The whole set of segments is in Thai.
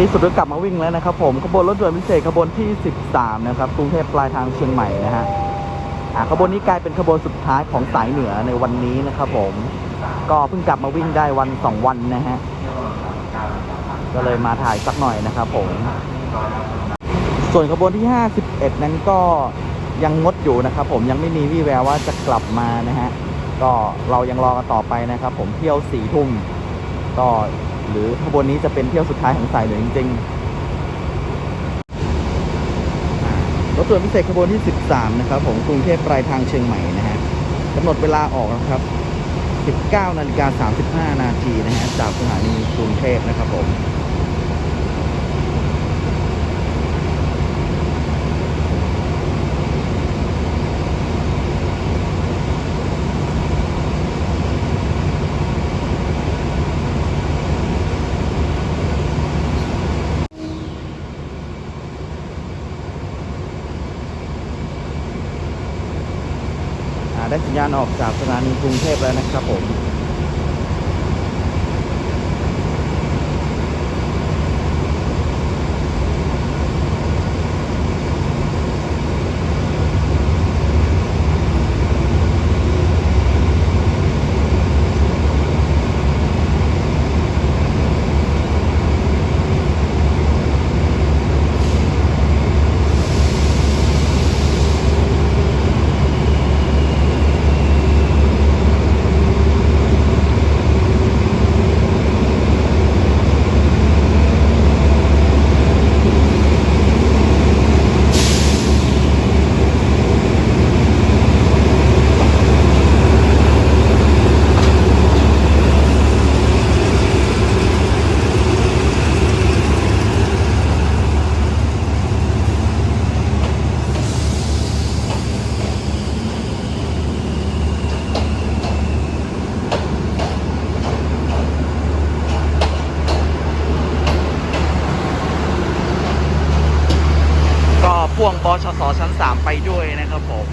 ที่สุดก็กลับมาวิ่งแล้วนะครับ ผมขบวนรถด่วนพิเศษขบวนที่ 13 นะครับกรุงเทพปลายทางเชียงใหม่นะฮะขบวนนี้กลายเป็นขบวนสุดท้ายของสายเหนือในวันนี้นะครับ ผม ก็เพิ่งกลับมาวิ่งได้วันสองวันนะฮะก็เลยมาถ่ายสักหน่อยนะครับ ผม ส่วนขบวนที่ 51 นั้นก็ยังงดอยู่นะครับ ผมยังไม่มีวี่แววว่าจะกลับมานะฮะก็เรายังรอกันต่อไปนะครับ ผมเที่ยวสี่ทุ่มก็ หรือขบวนนี้จะเป็นเที่ยวสุดท้ายของสายเหนือจริงๆรถด่วนพิเศษขบวนที่ 13 นะครับผมกรุงเทพปลายทางเชียงใหม่นะฮะกำหนดเวลาออกนะครับ 19นาฬิกา35 นาทีนะฮะจากสถานีกรุงเทพนะครับผม ได้สัญญาณออกจากสถานีกรุงเทพแล้วนะครับผม ก็ พ่วงบชสชั้น 3 ไปด้วยนะครับผม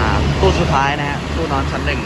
อ่าตู้สุดท้ายนะฮะตู้นอนชั้นหนึ่ง